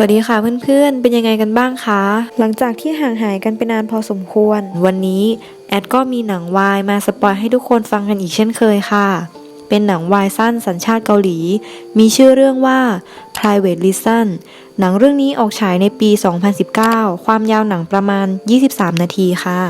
สวัสดีค่ะเพื่อนๆ เป็นยังไงกันบ้างคะ หลังจากที่ห่างหายกันไปนานพอสมควร วันนี้แอดก็มีหนังวายมาสปอยให้ทุกคนฟังกันอีกเช่นเคยค่ะ เป็นหนังวายสั้นสัญชาติเกาหลี มีชื่อเรื่องว่า Private Reason หนังเรื่องนี้ออกฉายในปี 2019 ความยาวหนังประมาณ 23 นาทีค่ะ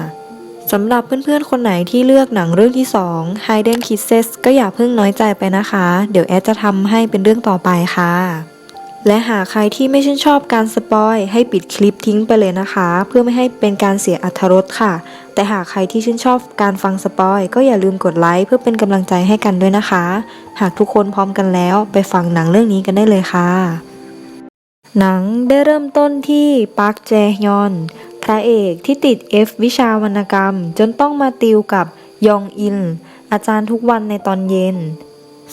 สำหรับเพื่อนๆ คนไหนที่เลือกหนังเรื่องที่ 2 Hidden Kisses ก็อย่าเพิ่งน้อยใจไปนะคะ เดี๋ยวแอดจะทำให้เป็นเรื่องต่อไปค่ะ และหากใครที่ไม่ชื่นชอบการสปอยให้ปิดคลิปทิ้งไปเลยนะคะ เพื่อไม่ให้เป็นการเสียอรรถรสค่ะ แต่หากใครที่ชื่นชอบการฟังสปอยก็อย่าลืมกดไลค์เพื่อเป็นกำลังใจให้กันด้วยนะคะ หากทุกคนพร้อมกันแล้ว ไปฟังหนังเรื่องนี้กันได้เลยค่ะ หนังได้เริ่มต้นที่ปาร์คแจฮยอน พระเอกที่ติด F วิชาวรรณกรรม จนต้องมาติวกับยองอิน อาจารย์ทุกวันในตอนเย็น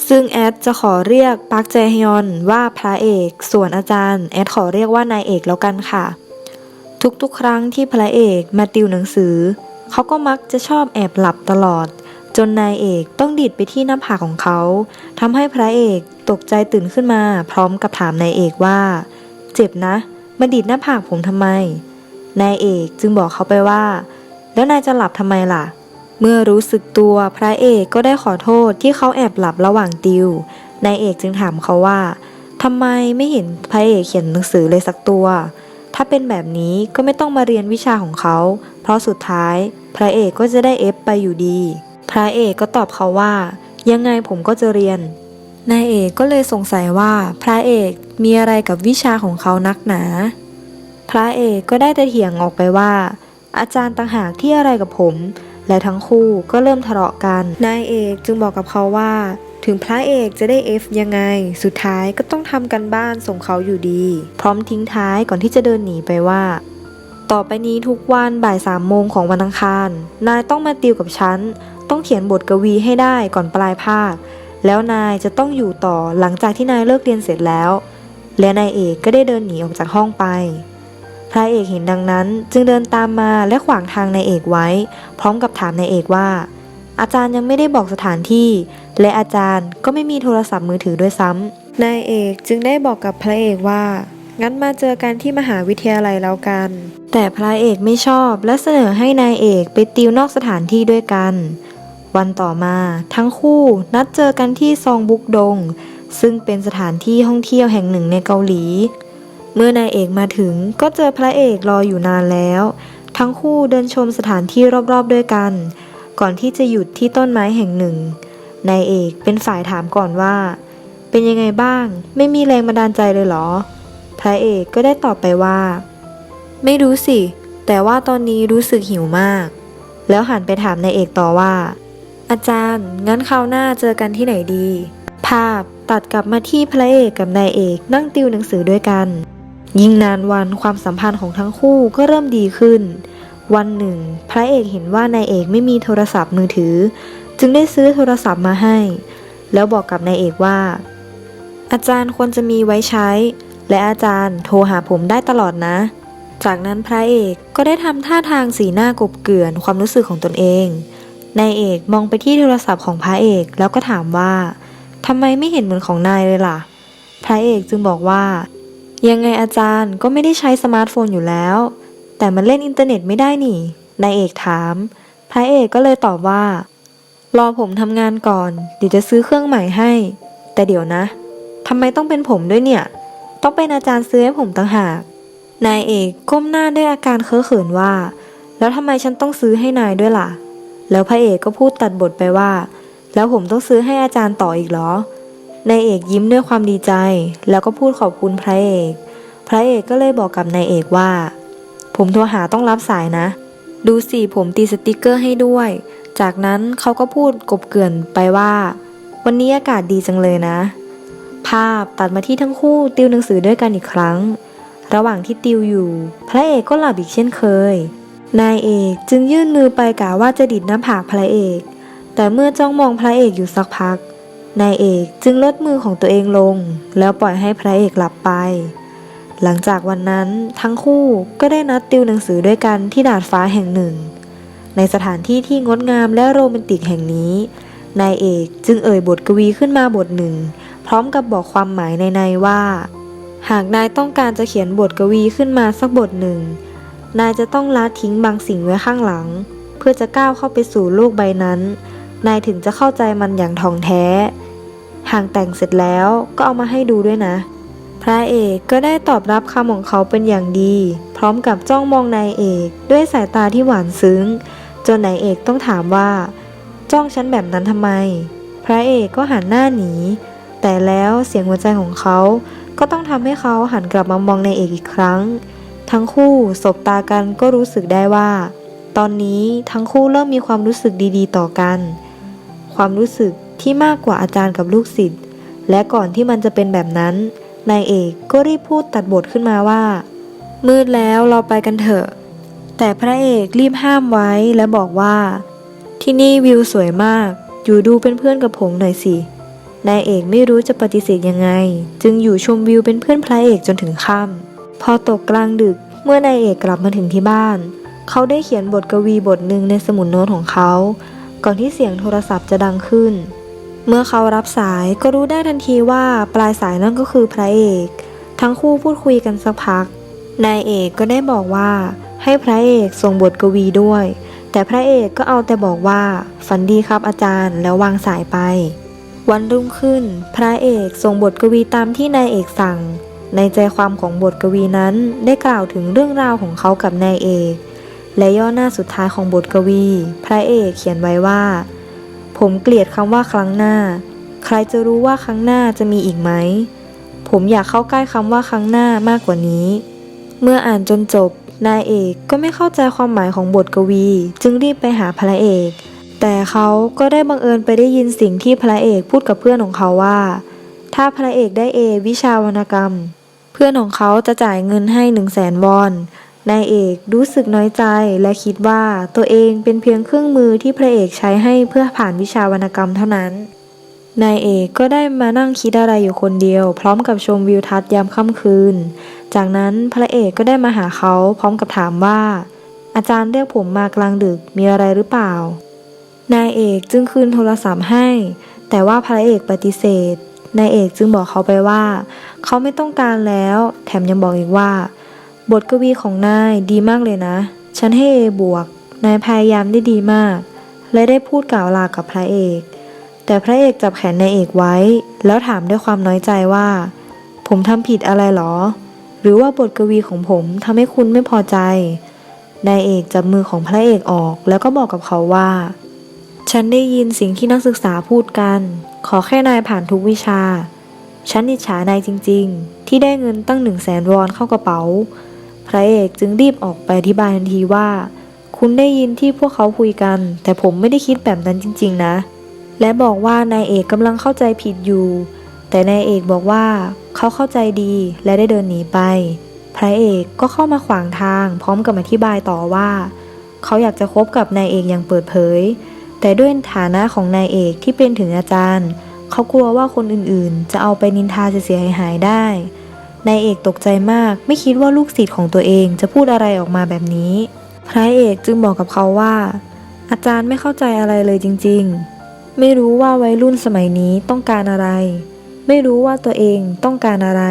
ซึ่งแอดจะขอเรียกปาร์คแจฮยอนว่าพระเอก ส่วนอาจารย์ แอดขอเรียกว่านายเอกแล้วกันค่ะ ทุกๆ ครั้งที่พระเอกมาติวหนังสือ เขาก็มักจะชอบแอบหลับตลอด จนนายเอกต้องดีดไปที่หน้าผากของเขาทำให้พระเอกตกใจตื่นขึ้นมา พร้อมกับถามนายเอกว่า เจ็บนะ มาดีดหน้าผากผมทำไมนายเอกจึงบอกเขาไปว่า แล้วนายจะหลับทำไมล่ะ เมื่อรู้สึกตัวพระเอกก็ได้ขอโทษที่เขาแอบหลับระหว่างติวนายเอกจึงถามเขาว่าทำไมไม่เห็นพระเอกเขียนหนังสือเลยสักตัว ถ้าเป็นแบบนี้ก็ไม่ต้องมาเรียนวิชาของเขา เพราะสุดท้ายพระเอกก็จะได้เอฟไปอยู่ดี พระเอกก็ตอบเขาว่า ยังไงผมก็จะเรียน นายเอกก็เลยสงสัยว่าพระเอกมีอะไรกับวิชาของเขานักหนา พระเอกก็ได้แต่เถียงออกไปว่า อาจารย์ต่างหากที่อะไรกับผม และทั้งคู่ก็เริ่มทะเลาะกัน นายเอกจึงบอกกับเขาว่า ถึงพระเอกจะได้ F ยังไง สุดท้ายก็ต้องทำกันบ้านส่งเขาอยู่ดี พร้อมทิ้งท้ายก่อนที่จะเดินหนีไปว่า ต่อไปนี้ทุกวันบ่ายสามโมงของวันอังคาร นายต้องมาติวกับฉัน ต้องเขียนบทกวีให้ได้ก่อนปลายภาค แล้วนายจะต้องอยู่ต่อหลังจากที่นายเลิกเรียนเสร็จแล้ว และนายเอกก็ได้เดินหนีออกจากห้องไป พระเอกเห็นดังนั้นจึงเดินตามมาและขวางทางนายเอกไว้ พร้อมกับถามนายเอกว่า อาจารย์ยังไม่ได้บอกสถานที่ และอาจารย์ก็ไม่มีโทรศัพท์มือถือด้วยซ้ำนายเอกจึงได้บอกกับพระเอกว่า งั้นมาเจอกันที่มหาวิทยาลัยแล้วกัน แต่พระเอกไม่ชอบและเสนอให้นายเอกไปติวนอกสถานที่ด้วยกัน วันต่อมาทั้งคู่นัดเจอกันที่ซองบุกดง ซึ่งเป็นสถานที่ท่องเที่ยวแห่งหนึ่งในเกาหลี เมื่อนายเอกมาถึงก็เจอพระเอกรออยู่นานแล้ว ทั้งคู่เดินชมสถานที่รอบๆด้วยกัน ก่อนที่จะหยุดที่ต้นไม้แห่งหนึ่ง นายเอกเป็นฝ่ายถามก่อนว่า เป็นยังไงบ้าง ไม่มีแรงบันดาลใจเลยเหรอ พระเอกก็ได้ตอบไปว่า ไม่รู้สิ แต่ว่าตอนนี้รู้สึกหิวมาก แล้วหันไปถามนายเอกต่อว่า อาจารย์ งั้นคราวหน้าเจอกันที่ไหนดี ภาพตัดกลับมาที่พระเอกกับนายเอกนั่งติวหนังสือด้วยกัน ยิ่งนานวันความสัมพันธ์ของทั้งคู่ก็เริ่มดีขึ้น วันหนึ่ง พระเอกเห็นว่านายเอกไม่มีโทรศัพท์มือถือ จึงได้ซื้อโทรศัพท์มาให้ แล้วบอกกับนายเอกว่า อาจารย์ควรจะมีไว้ใช้ และอาจารย์โทรหาผมได้ตลอดนะ จากนั้นพระเอกก็ได้ทำท่าทางสีหน้ากบเกลื่อนความรู้สึกของตนเองนายเอกมองไปที่โทรศัพท์ของพระเอกแล้วก็ถามว่าทำไมไม่เห็นเหมือนของนายเลยล่ะ พระเอกจึงบอกว่า ยังไงอาจารย์ก็ไม่ได้ใช้สมาร์ทโฟนอยู่แล้ว แต่มันเล่นอินเทอร์เน็ตไม่ได้นี่ นายเอกถาม พระเอกก็เลยตอบว่า รอผมทำงานก่อน เดี๋ยวจะซื้อเครื่องใหม่ให้ แต่เดี๋ยวนะ ทำไมต้องเป็นผมด้วยเนี่ย ต้องเป็นอาจารย์ซื้อให้ผมต่างหาก นายเอกก้มหน้าด้วยอาการเคอะเขินว่า แล้วทำไมฉันต้องซื้อให้นายด้วยล่ะ แล้วพระเอกก็พูดตัดบทไปว่า แล้วผมต้องซื้อให้อาจารย์ต่ออีกเหรอ นายเอกยิ้มด้วยความดีใจ แล้วก็พูดขอบคุณพระเอก พระเอกก็เลยบอกกับนายเอกว่า ผมโทรหาต้องรับสายนะ ดูสิผมตีสติกเกอร์ให้ด้วย จากนั้นเขาก็พูดกบเกลื่อนไปว่า วันนี้อากาศดีจังเลยนะ ภาพตัดมาที่ทั้งคู่ติวหนังสือด้วยกันอีกครั้ง ระหว่างที่ติวอยู่ พระเอกก็หลับอีกเช่นเคย นายเอกจึงยื่นมือไปกะว่าจะดิดหน้าผากพระเอก แต่เมื่อจ้องมองพระเอกอยู่สักพัก นายเอกจึงลดมือของตัวเองลง แล้วปล่อยให้พระเอกหลับไป หลังจากวันนั้นทั้งคู่ก็ได้นัดติวหนังสือด้วยกันที่ดาดฟ้าแห่งหนึ่ง ในสถานที่ที่งดงามและโรแมนติกแห่งนี้ นายเอกจึงเอ่ยบทกวีขึ้นมาบทหนึ่ง พร้อมกับบอกความหมายในในๆว่า หากนายต้องการจะเขียนบทกวีขึ้นมาสักบทหนึ่ง นายจะต้องละทิ้งบางสิ่งไว้ข้างหลัง เพื่อจะก้าวเข้าไปสู่โลกใบนั้นนายถึงจะเข้าใจมันอย่างท่องแท้ หากแต่งเสร็จแล้วก็เอามาให้ดูด้วยนะ พระเอกก็ได้ตอบรับคำของเขาเป็นอย่างดี พร้อมกับจ้องมองนายเอกด้วยสายตาที่หวานซึ้ง จนนายเอกต้องถามว่า จ้องฉันแบบนั้นทำไม พระเอกก็หันหน้าหนี แต่แล้วเสียงหัวใจของเขาก็ต้องทำให้เขาหันกลับมามองนายเอกอีกครั้ง ทั้งคู่สบตากันก็รู้สึกได้ว่า ตอนนี้ทั้งคู่เริ่มมีความรู้สึกดีๆ ต่อกัน ความรู้สึก ที่มากกว่าอาจารย์กับลูกศิษย์ และก่อนที่มันจะเป็นแบบนั้น นายเอกก็รีบพูดตัดบทขึ้นมาว่า มืดแล้วเราไปกันเถอะ แต่พระเอกรีบห้ามไว้และบอกว่า ที่นี่วิวสวยมาก อยู่ดูเป็นเพื่อนกับผมหน่อยสิ นายเอกไม่รู้จะปฏิเสธยังไง จึงอยู่ชมวิวเป็นเพื่อนพระเอกจนถึงค่ำพอตกกลางดึกเมื่อนายเอกกลับมาถึงที่บ้าน เขาได้เขียนบทกวีบทหนึ่งในสมุดโน้ตของเขา ก่อนที่เสียงโทรศัพท์จะดังขึ้น เมื่อเขารับสายก็รู้ได้ทันทีว่าปลายสายนั่นก็คือพระเอก ทั้งคู่พูดคุยกันสักพัก นายเอกก็ได้บอกว่า ให้พระเอกส่งบทกวีด้วย แต่พระเอกก็เอาแต่บอกว่า ฝันดีครับอาจารย์แล้ววางสายไป วันรุ่งขึ้น พระเอกส่งบทกวีตามที่นายเอกสั่ง ในใจความของบทกวีนั้นได้กล่าวถึงเรื่องราวของเขากับนายเอก และย่อหน้าสุดท้ายของบทกวี พระเอกเขียนไว้ว่า ผมเกลียดคำว่าครั้งหน้า ใครจะรู้ว่าครั้งหน้าจะมีอีกไหม ผมอยากเข้าใกล้คำว่าครั้งหน้ามากกว่านี้ เมื่ออ่านจนจบ นายเอกก็ไม่เข้าใจความหมายของบทกวี จึงรีบไปหาพระเอก แต่เขาก็ได้บังเอิญไปได้ยินสิ่งที่พระเอกพูดกับเพื่อนของเขาว่า ถ้าพระเอกได้เอวิชาวรรณกรรม เพื่อนของเขาจะจ่ายเงินให้หนึ่งแสนวอน นายเอกรู้สึกน้อยใจและคิดว่าตัวเองเป็นเพียงเครื่องมือที่พระเอกใช้ให้เพื่อผ่านวิชาวรรณกรรมเท่านั้น นายเอกก็ได้มานั่งคิดอะไรอยู่คนเดียว พร้อมกับชมวิวทัศน์ยามค่ำคืน จากนั้นพระเอกก็ได้มาหาเขาพร้อมกับถามว่า อาจารย์เรียกผมมากลางดึกมีอะไรหรือเปล่า นายเอกจึงคืนโทรศัพท์ให้ แต่ว่าพระเอกปฏิเสธ นายเอกจึงบอกเขาไปว่า เขาไม่ต้องการแล้ว แถมยังบอกอีกว่า บทกวีของนายดีมากเลยนะ ฉันให้เอบวก นายพยายามได้ดีมาก และได้พูดกล่าวลากับพระเอก แต่พระเอกจับแขนนายเอกไว้ แล้วถามด้วยความน้อยใจว่า ผมทำผิดอะไรหรอ หรือว่าบทกวีของผมทำให้คุณไม่พอใจ นายเอกจับมือของพระเอกออก แล้วก็บอกกับเขาว่า ฉันได้ยินสิ่งที่นักศึกษาพูดกัน ขอแค่นายผ่านทุกวิชา ฉันอิจฉานายจริง ๆ ที่ได้เงินตั้งหนึ่งแสนวอนเข้ากระเป๋า พระเอกจึงรีบออกไปอธิบายทันทีว่า คุณได้ยินที่พวกเขาคุยกัน แต่ผมไม่ได้คิดแบบนั้นจริง ๆ นะ และบอกว่านายเอกกำลังเข้าใจผิดอยู่ แต่นายเอกบอกว่าเขาเข้าใจดีและได้เดินหนีไป พระเอกก็เข้ามาขวางทาง พร้อมกับอธิบายต่อว่า เขาอยากจะคบกับนายเอกอย่างเปิดเผย แต่ด้วยฐานะของนายเอกที่เป็นถึงอาจารย์ เขากลัวว่าคนอื่นๆ จะเอาไปนินทาเสียหายได้ นายเอกตกใจมาก ไม่คิดว่าลูกศิษย์ของตัวเองจะพูดอะไรออกมาแบบนี้ พระเอกจึงบอกกับเขาว่า อาจารย์ไม่เข้าใจอะไรเลยจริง ๆ ไม่รู้ว่าวัยรุ่นสมัยนี้ต้องการอะไร ไม่รู้ว่าตัวเองต้องการอะไร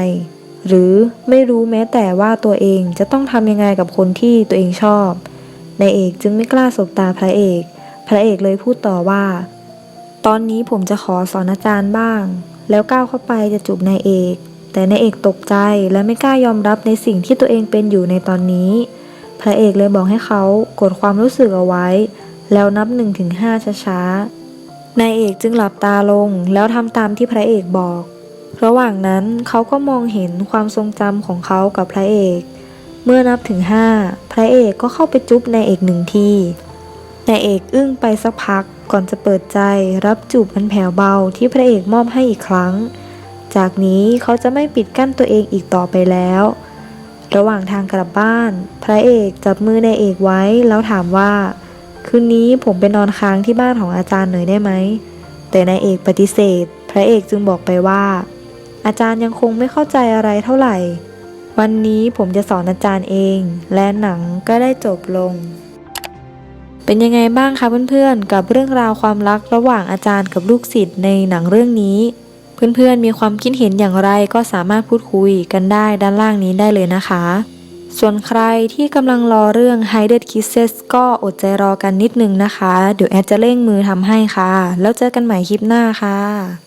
หรือไม่รู้แม้แต่ว่าตัวเองจะต้องทำยังไงกับคนที่ตัวเองชอบนายเอกจึงไม่กล้าสบตาพระเอก พระเอกเลยพูดต่อว่า ตอนนี้ผมจะขอสอนอาจารย์บ้าง แล้วก้าวเข้าไปจะจูบนายเอก แต่นายเอกตกใจและไม่กล้ายอมรับในสิ่งที่ตัวเองเป็นอยู่ในตอนนี้ พระเอกเลยบอกให้เขากดความรู้สึกเอาไว้ แล้วนับ1นถึงห้าช้าๆนายเอกจึงหลับตาลงแล้วทำตามที่พระเอกบอก ระหว่างนั้นเขาก็มองเห็นความทรงจำของเขากับพระเอก เมื่อนับถึงห้าพระเอกก็เข้าไปจุ๊บนายเอกหนึ่งทีนายเอกอึ้งไปสักพักก่อนจะเปิดใจรับจูบอันแผ่วเบาที่พระเอกมอบให้อีกครั้ง จากนี้เขาจะไม่ปิดกั้นตัวเองอีกต่อไปแล้ว ระหว่างทางกลับบ้าน พระเอกจับมือนายเอกไว้แล้วถามว่า คืนนี้ผมไปนอนค้างที่บ้านของอาจารย์หน่อยได้ไหม แต่นายเอกปฏิเสธ พระเอกจึงบอกไปว่า อาจารย์ยังคงไม่เข้าใจอะไรเท่าไหร่ วันนี้ผมจะสอนอาจารย์เอง และหนังก็ได้จบลงเป็นยังไงบ้างคะเพื่อนๆ กับเรื่องราวความรักระหว่างอาจารย์กับลูกศิษย์ในหนังเรื่องนี้ เพื่อนๆมีความคิดเห็นอย่างไรก็สามารถพูดคุยกันได้ด้านล่างนี้ได้เลยนะคะ ส่วนใครที่กำลังรอเรื่อง Hidden Kisses ก็อดใจรอกันนิดนึงนะคะ เดี๋ยวแอดจะเร่งมือทำให้ค่ะ แล้วเจอกันใหม่คลิปหน้าค่ะ